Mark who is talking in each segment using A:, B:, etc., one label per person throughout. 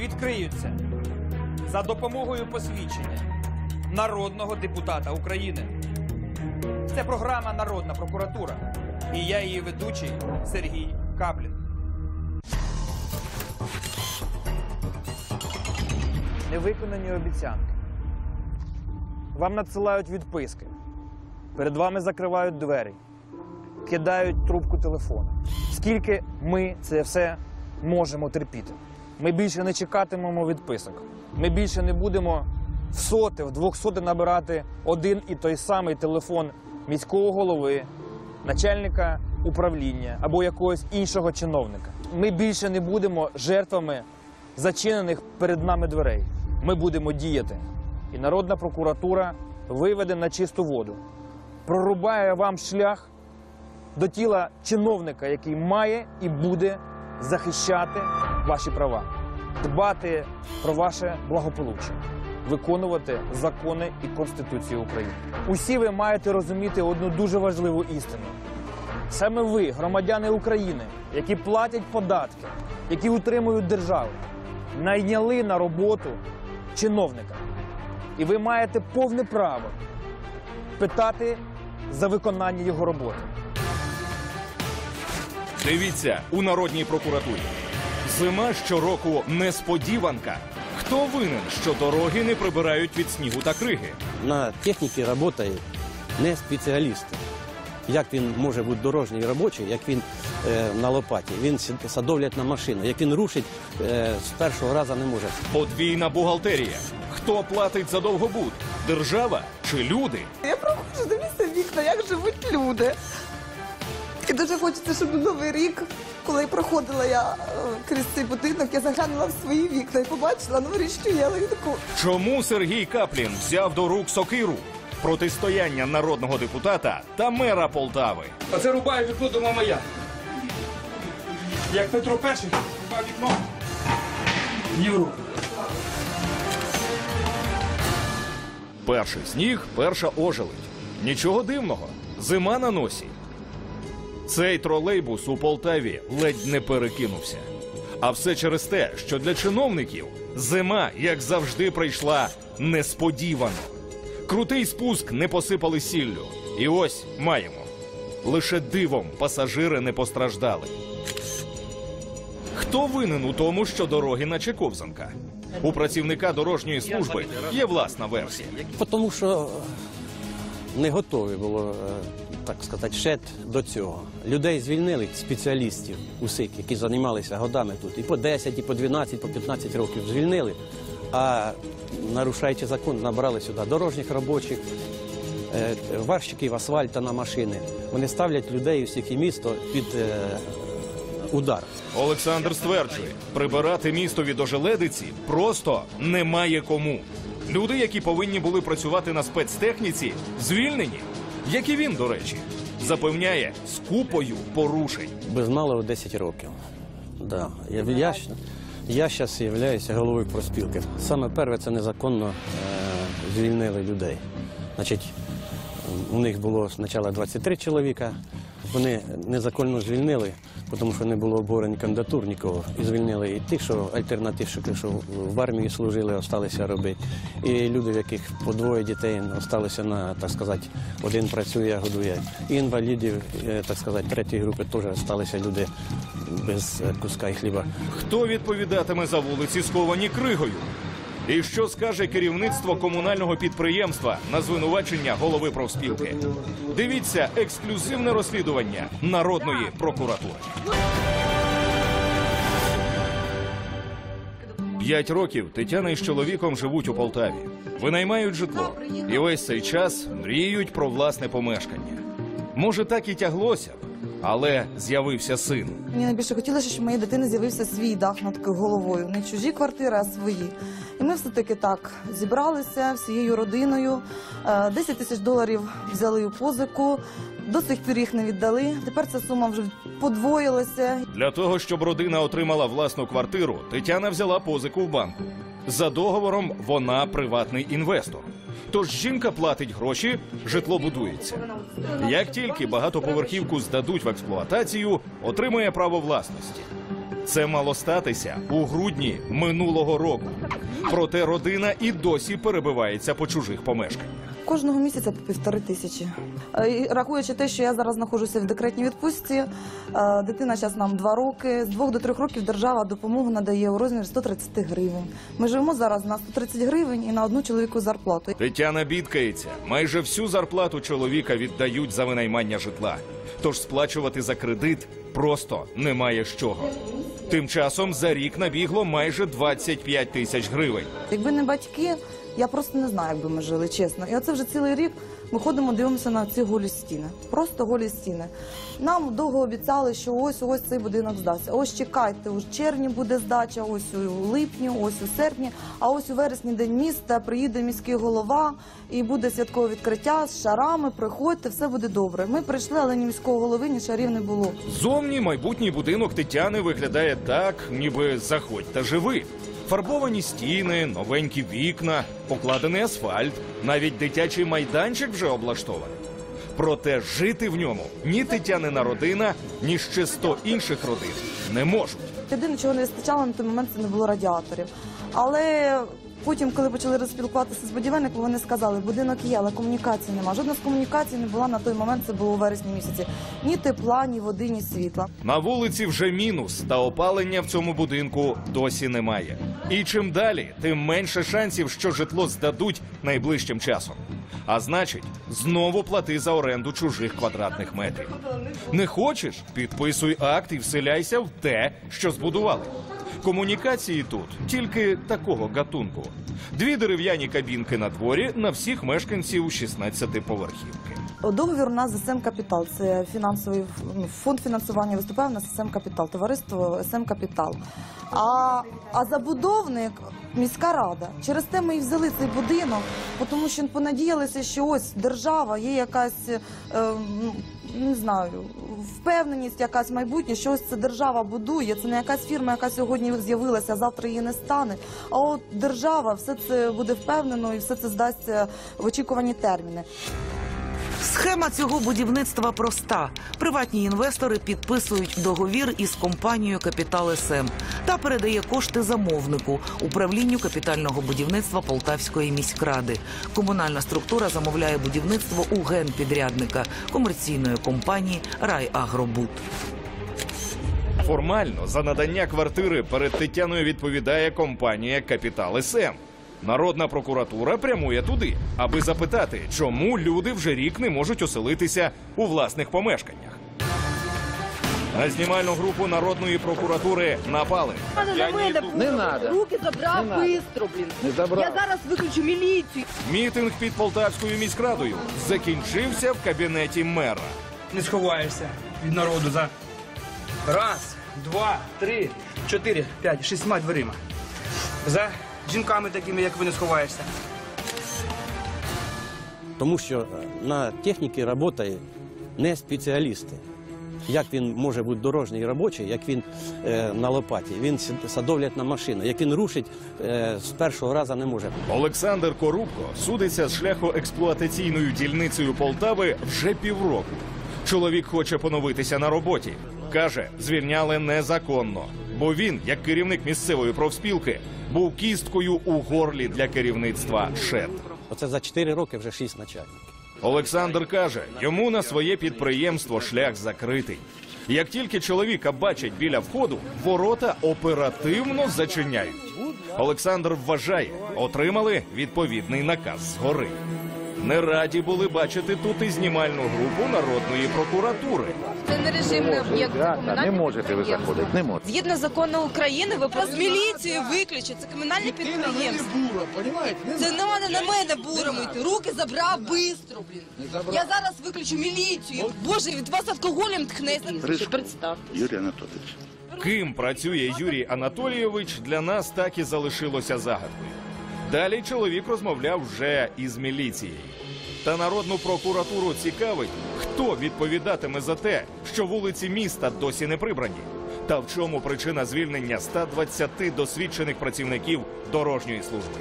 A: відкриються за допомогою посвідчення народного депутата України. Це програма Народна прокуратура. І я її ведучий Сергій Каплін. Невиконані обіцянки. Вам надсилають відписки. Перед вами закривають двері, кидають трубку телефону. Скільки ми це все можемо терпіти? Ми більше не чекатимемо відписок. Ми більше не будемо в соти, в двохсоти набирати один і той самий телефон міського голови, начальника управління або якогось іншого чиновника. Ми більше не будемо жертвами зачинених перед нами дверей. Ми будемо діяти. І народна прокуратура виведе на чисту воду прорубає вам шлях до тіла чиновника, який має і буде захищати ваші права, дбати про ваше благополуччя, виконувати закони і Конституцію України. Усі ви маєте розуміти одну дуже важливу істину. Саме ви, громадяни України, які платять податки, які утримують державу, найняли на роботу чиновника. І ви маєте повне право питати за виконання його роботи.
B: Дивіться у народній прокуратурі. Зима щороку несподіванка. Хто винен, що дороги не прибирають від снігу та криги?
C: На техніці працює не спеціалісти. Як він може бути дорожній робочий, як він е, на лопаті, він садовлять на машину, як він рушить е, з першого разу не може.
B: Подвійна бухгалтерія. Хто платить за довгобуд? Держава чи люди?
D: Я проходжу, дивлюся вікна, як живуть люди. І дуже хочеться, щоб новий рік, коли проходила я е, крізь цей будинок, я заглянула в свої вікна і побачила новорічну ялинку.
B: Чому Сергій Каплін взяв до рук сокиру? Протистояння народного депутата та мера Полтави.
A: Оце рубаю вікно дома моя. Як Петро перший рубав вікно. Європу.
B: Перший сніг, перша ожеледь. Нічого дивного. Зима на носі. Цей тролейбус у Полтаві ледь не перекинувся. А все через те, що для чиновників зима, як завжди, прийшла несподівано. Крутий спуск не посипали сіллю. І ось маємо. Лише дивом пасажири не постраждали. Хто винен у тому, що дороги наче ковзанка? У працівника дорожньої служби є власна версія.
C: Тому що не готові було, е, так сказати, ще до цього. Людей звільнили, спеціалістів усіх, які займалися годами тут. І по 10, і по 12, по 15 років звільнили, а нарушаючи закон, набрали сюди дорожніх робочих, е, варщиків асфальта на машини. Вони ставлять людей усіх і місто під е, удар.
B: Олександр стверджує, прибирати місто від ожеледиці просто немає кому. Люди, які повинні були працювати на спецтехніці, звільнені, як і він, до речі, запевняє з купою порушень.
C: Без малого 10 років. Да. Я, я, я зараз являюся головою проспілки. Саме перше це незаконно е, звільнили людей. Значить, у них було спочатку 23 чоловіка. Вони незаконно звільнили, тому що не було обговорень кандидатур нікого. І звільнили і тих, що альтернативщики, що в армії служили, залишилися робити. І люди, в яких по двоє дітей залишилися на, так сказати, один працює, годує. І інвалідів, е, так сказати, третьої групи теж залишилися люди без куска і хліба.
B: Хто відповідатиме за вулиці, сковані кригою? І що скаже керівництво комунального підприємства на звинувачення голови профспілки? Дивіться ексклюзивне розслідування народної прокуратури. П'ять років Тетяна із чоловіком живуть у Полтаві. Винаймають житло. І весь цей час мріють про власне помешкання. Може, так і тяглося б, Але з'явився син.
D: Мені найбільше хотілося, щоб в моєї дитини з'явився свій дах над головою. Не чужі квартири, а свої. І ми все-таки так зібралися всією родиною. Е, 10 тисяч доларів взяли у позику. До сих пір їх не віддали. Тепер ця сума вже подвоїлася.
B: Для того, щоб родина отримала власну квартиру, Тетяна взяла позику в банку. За договором вона приватний інвестор. Тож жінка платить гроші, житло будується. Як тільки багатоповерхівку здадуть в експлуатацію, отримує право власності. Це мало статися у грудні минулого року. Проте родина і досі перебивається по чужих помешканнях.
D: Кожного місяця по півтори тисячі. Е, і Рахуючи те, що я зараз знаходжуся в декретній відпустці, е, дитина зараз нам два роки. З двох до трьох років держава допомогу надає у розмірі 130 гривень. Ми живемо зараз на 130 гривень і на одну чоловіку зарплату.
B: Тетяна бідкається. Майже всю зарплату чоловіка віддають за винаймання житла. Тож сплачувати за кредит просто немає з чого. Тим часом за рік набігло майже 25 тисяч гривень.
D: Якби не батьки, я просто не знаю, як би ми жили, чесно. І оце вже цілий рік ми ходимо, дивимося на ці голі стіни. Просто голі стіни. Нам довго обіцяли, що ось ось цей будинок здасться. Ось чекайте, у червні буде здача, ось у липні, ось у серпні, а ось у вересні день міста приїде міський голова і буде святкове відкриття з шарами. Приходьте, все буде добре. Ми прийшли, але ні міського голови, ні шарів не було.
B: Зовні майбутній будинок Тетяни виглядає так, ніби заходь та живи. Фарбовані стіни, новенькі вікна, покладений асфальт, навіть дитячий майданчик вже облаштований. Проте жити в ньому ні Тетянина родина, ні ще сто інших родин не можуть.
D: Єдине, чого не вистачало на той момент, це не було радіаторів. Але потім, коли почали розпілкуватися з будівельником, вони сказали, будинок є, але комунікації нема. Жодна з комунікацій не була на той момент, це було у вересні місяці. Ні тепла, ні води, ні світла.
B: На вулиці вже мінус, та опалення в цьому будинку досі немає. І чим далі, тим менше шансів, що житло здадуть найближчим часом. А значить, знову плати за оренду чужих квадратних метрів. Не хочеш? Підписуй акт і вселяйся в те, що збудували. Комунікації тут тільки такого гатунку. Дві дерев'яні кабінки на дворі на всіх мешканців 16 поверхівки.
D: Договір у нас з СМ Капітал. Це фінансовий ну, фонд фінансування виступає у нас СМ Капітал, товариство СМ Капітал. А, а забудовник міська рада. Через те ми і взяли цей будинок, тому що понадіялися, що ось держава є якась. Е, не знаю, впевненість, якась майбутнє, що ось це держава будує. Це не якась фірма, яка сьогодні з'явилася, а завтра її не стане. А от держава все це буде впевнено і все це здасться в очікувані терміни.
E: Схема цього будівництва проста. Приватні інвестори підписують договір із компанією Капітал СМ та передає кошти замовнику управлінню капітального будівництва Полтавської міськради. Комунальна структура замовляє будівництво у генпідрядника комерційної компанії Райагробуд.
B: Формально за надання квартири перед Тетяною відповідає компанія Капітал СМ. Народна прокуратура прямує туди, аби запитати, чому люди вже рік не можуть оселитися у власних помешканнях. На знімальну групу народної прокуратури напали.
F: Не надо.
G: руки забрав
F: Не надо.
G: бистро, блін.
F: Не забрав.
G: Я зараз виключу міліцію.
B: Мітинг під Полтавською міськрадою закінчився в кабінеті мера.
H: не сховаєшся від народу за раз, два, три, чотири, п'ять, шістьма дверима. За жінками такими, як ви не сховаєшся.
C: Тому що е, на техніці працює не спеціалісти. Як він може бути дорожній робочий, як він е, на лопаті, він садовлять на машину, як він рушить е, з першого разу не може.
B: Олександр Корубко судиться з шляхоексплуатаційною дільницею Полтави вже півроку. Чоловік хоче поновитися на роботі. Каже, звільняли незаконно, бо він, як керівник місцевої профспілки, був кісткою у горлі для керівництва ШЕД.
C: Оце за 4 роки вже 6 начальників.
B: Олександр каже, йому на своє підприємство шлях закритий. Як тільки чоловіка бачать біля входу, ворота оперативно зачиняють. Олександр вважає, отримали відповідний наказ згори. Не раді були бачити тут і знімальну групу народної прокуратури.
F: Це не режимний об'єкт,
I: Не можете ви заходити, не можете.
F: Згідно закону України, ви з міліцію виключить. Це комунальне підприємство. Це не треба на мене буром йти. Руки забрав бистро, блін. Я зараз виключу міліцію. Боже, від вас алкоголем тхне. Представ.
I: Юрій Анатолійович.
B: Ким працює Юрій Анатолійович, для нас так і залишилося загадкою. Далі чоловік розмовляв вже із міліцією. Та народну прокуратуру цікавить, хто відповідатиме за те, що вулиці міста досі не прибрані. Та в чому причина звільнення 120 досвідчених працівників дорожньої служби.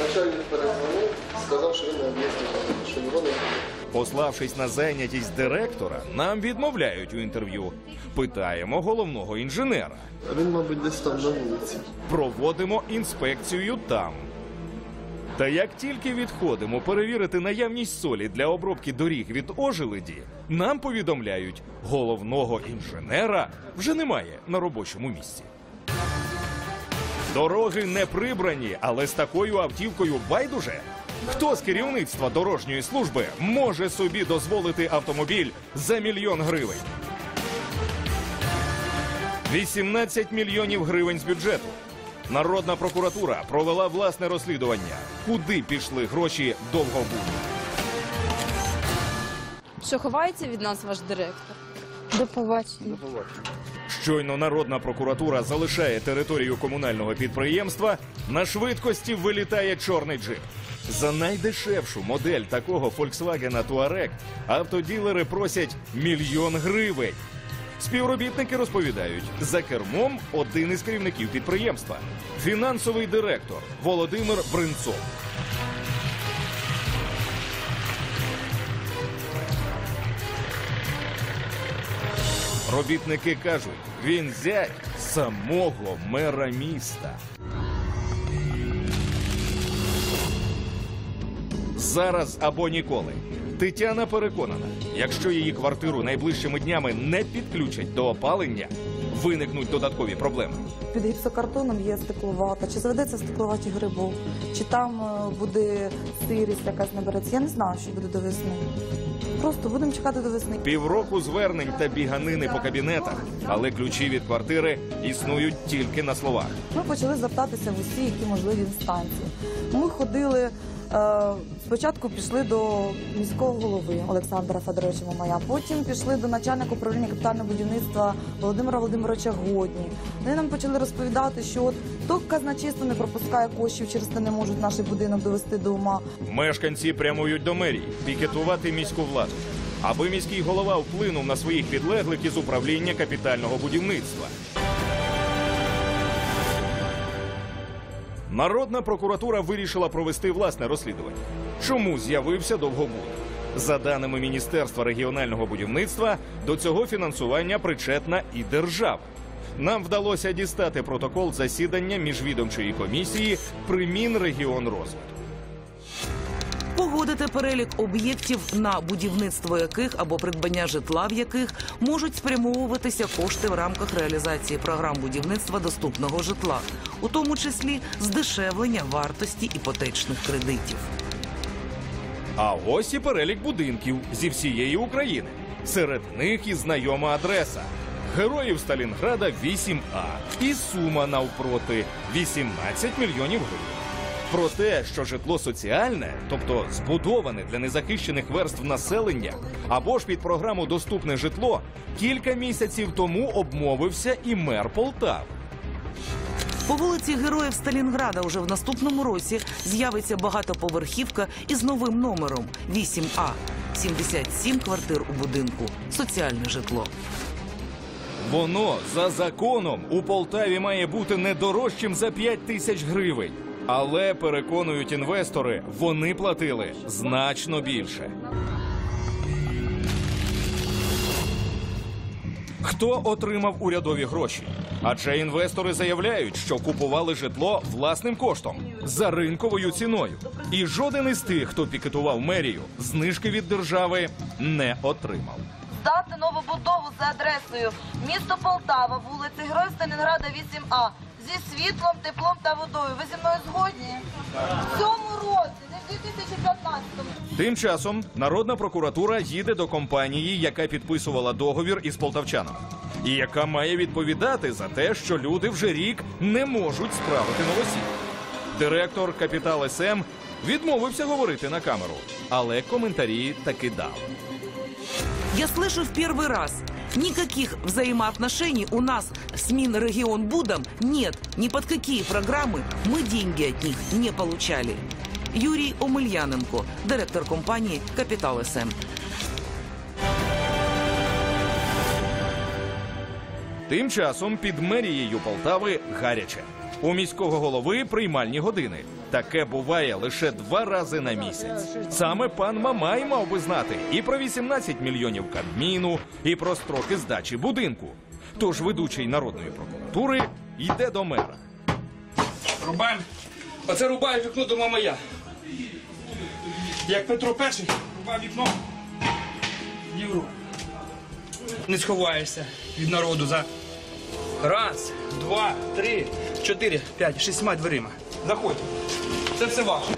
J: Начальник перезвонив, сказав, що він на об'єкті, що його не
B: Пославшись на зайнятість директора, нам відмовляють у інтерв'ю. Питаємо головного інженера.
J: Він, мабуть, десь там на вулиці.
B: Проводимо інспекцію там. Та як тільки відходимо перевірити наявність солі для обробки доріг від ожеледі, нам повідомляють, головного інженера вже немає на робочому місці. Дороги не прибрані, але з такою автівкою байдуже. Хто з керівництва дорожньої служби може собі дозволити автомобіль за мільйон гривень? 18 мільйонів гривень з бюджету. Народна прокуратура провела власне розслідування, куди пішли гроші довгобуду.
F: Що ховається від нас ваш директор? До побачення.
B: Щойно народна прокуратура залишає територію комунального підприємства, на швидкості вилітає чорний джип. За найдешевшу модель такого Volkswagen Touareg автоділери просять мільйон гривень. Співробітники розповідають, за кермом один із керівників підприємства, фінансовий директор Володимир Бринцов. Робітники кажуть, він зять самого мера міста. Зараз або ніколи. Тетяна переконана, якщо її квартиру найближчими днями не підключать до опалення, виникнуть додаткові проблеми.
D: Під гіпсокартоном є стекловата. Чи заведеться стекловаті грибок, чи там е, буде сирість якась набереться. Я не знаю, що буде до весни. Просто будемо чекати до весни.
B: Півроку звернень та біганини по кабінетах, але ключі від квартири існують тільки на словах.
D: Ми почали звертатися в усі, які можливі інстанції. Ми ходили. Е, Спочатку пішли до міського голови Олександра Федоровича Мамая, потім пішли до начальника управління капітального будівництва Володимира Володимировича Годні. Вони нам почали розповідати, що от то казначейство не пропускає коштів, через те не можуть наш будинок довести до ума.
B: Мешканці прямують до мерії пікетувати міську владу, аби міський голова вплинув на своїх підлеглих із управління капітального будівництва. Народна прокуратура вирішила провести власне розслідування. Чому з'явився довгобуд? За даними Міністерства регіонального будівництва, до цього фінансування причетна і держава. Нам вдалося дістати протокол засідання міжвідомчої комісії Примін регіон Мінрегіонрозвитку.
E: Погодити перелік об'єктів, на будівництво яких або придбання житла в яких можуть спрямовуватися кошти в рамках реалізації програм будівництва доступного житла, у тому числі здешевлення вартості іпотечних кредитів.
B: А ось і перелік будинків зі всієї України. Серед них і знайома адреса. Героїв Сталінграда 8А і сума навпроти 18 мільйонів гривень. Про те, що житло соціальне, тобто збудоване для незахищених верств населення, або ж під програму Доступне житло, кілька місяців тому обмовився і мер Полтави.
E: По вулиці Героїв Сталінграда уже в наступному році з'явиться багатоповерхівка із новим номером 8А. 77 квартир у будинку. Соціальне житло.
B: Воно за законом у Полтаві має бути не дорожчим за 5 тисяч гривень. Але переконують інвестори, вони платили значно більше. Хто отримав урядові гроші? Адже інвестори заявляють, що купували житло власним коштом за ринковою ціною. І жоден із тих, хто пікетував мерію, знижки від держави не отримав.
K: Здати нову будову за адресою місто Полтава, вулиця Героїв Сталінграда 8А
F: зі світлом, теплом та водою. Ви зі мною згодні? В цьому році, не в 2015-му.
B: Тим часом народна прокуратура їде до компанії, яка підписувала договір із полтавчаном, і яка має відповідати за те, що люди вже рік не можуть справити новосіль. Директор Капітал СМ відмовився говорити на камеру, але коментарі таки дав.
E: Я слышу в первый раз. Никаких взаимоотношений у нас с Минрегионбудом нет. Ни под какие программы мы деньги от них не получали. Юрий Омельяненко, директор компании «Капитал СМ».
B: Тим часом під мерією Полтави гаряче. У міського голови приймальні години. Таке буває лише два рази на місяць. Саме пан Мамай мав би знати і про 18 мільйонів кабміну, і про строки здачі будинку. Тож ведучий народної прокуратури йде до мера.
H: Рубаємо. Оце рубаю вікно до мамая. Як Петро І рубав вікно в Європу. Не сховаєшся від народу за раз, два, три, чотири, п'ять, шістьма дверима. Заходь. Це все ваше.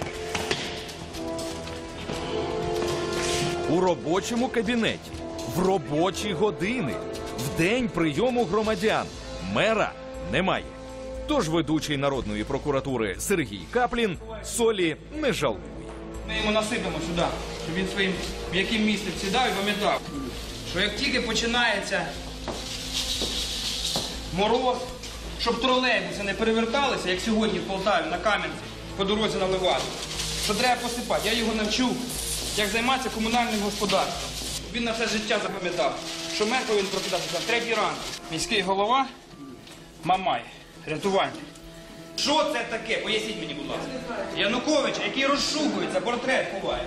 B: У робочому кабінеті, в робочі години, в день прийому громадян мера немає. Тож ведучий народної прокуратури Сергій Каплін солі не жалкує.
H: Ми йому насипемо сюди, щоб він своїм м'яким місцем сідав і пам'ятав, що як тільки починається мороз, щоб тролейбуси не переверталися, як сьогодні в Полтаві на Кам'янці по дорозі наливати, що треба посипати. Я його навчу, як займатися комунальним господарством. Він на все життя запам'ятав, що мер повинен прокидатися в третій ранку. Міський голова Мамай, рятувальник. Що це таке? Поясніть мені, будь ласка. Янукович, який розшукується, портрет ховає.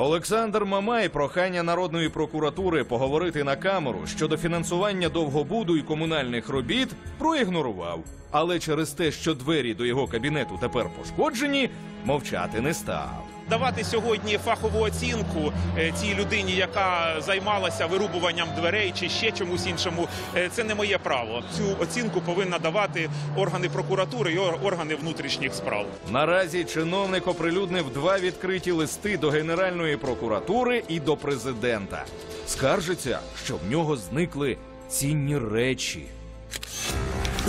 B: Олександр Мамай прохання народної прокуратури поговорити на камеру щодо фінансування довгобуду і комунальних робіт проігнорував. Але через те, що двері до його кабінету тепер пошкоджені, мовчати не став.
I: Давати сьогодні фахову оцінку е, цій людині, яка займалася вирубуванням дверей чи ще чомусь іншому, е, це не моє право. Цю оцінку повинна давати органи прокуратури і органи внутрішніх справ.
B: Наразі чиновник оприлюднив два відкриті листи до Генеральної прокуратури і до президента. Скаржиться, що в нього зникли цінні речі.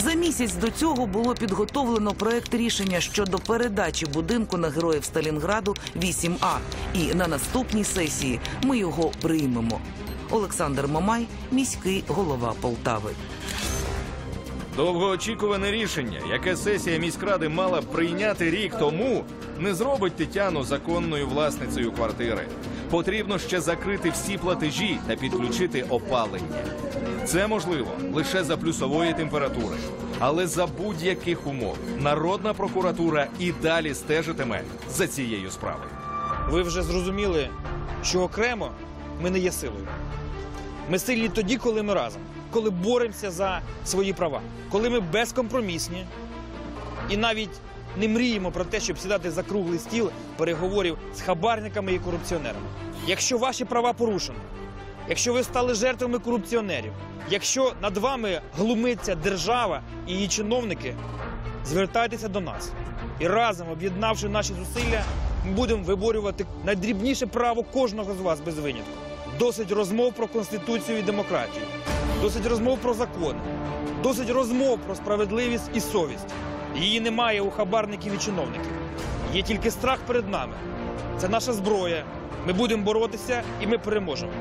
E: За місяць до цього було підготовлено проект рішення щодо передачі будинку на героїв Сталінграду 8А. І на наступній сесії ми його приймемо. Олександр Мамай, міський голова Полтави.
B: Довгоочікуване рішення, яке сесія міськради мала прийняти рік тому, не зробить Тетяну законною власницею квартири. Потрібно ще закрити всі платежі та підключити опалення. Це можливо лише за плюсової температури. Але за будь-яких умов народна прокуратура і далі стежитиме за цією справою.
A: Ви вже зрозуміли, що окремо ми не є силою. Ми сильні тоді, коли ми разом, коли боремося за свої права, коли ми безкомпромісні і навіть не мріємо про те, щоб сідати за круглий стіл переговорів з хабарниками і корупціонерами. Якщо ваші права порушені, якщо ви стали жертвами корупціонерів, якщо над вами глумиться держава і її чиновники, звертайтеся до нас. І разом, об'єднавши наші зусилля, ми будемо виборювати найдрібніше право кожного з вас без винятку. Досить розмов про конституцію і демократію, досить розмов про закони, досить розмов про справедливість і совість. Її немає у хабарників і чиновників. Є тільки страх перед нами. Це наша зброя. Ми будемо боротися і ми переможемо.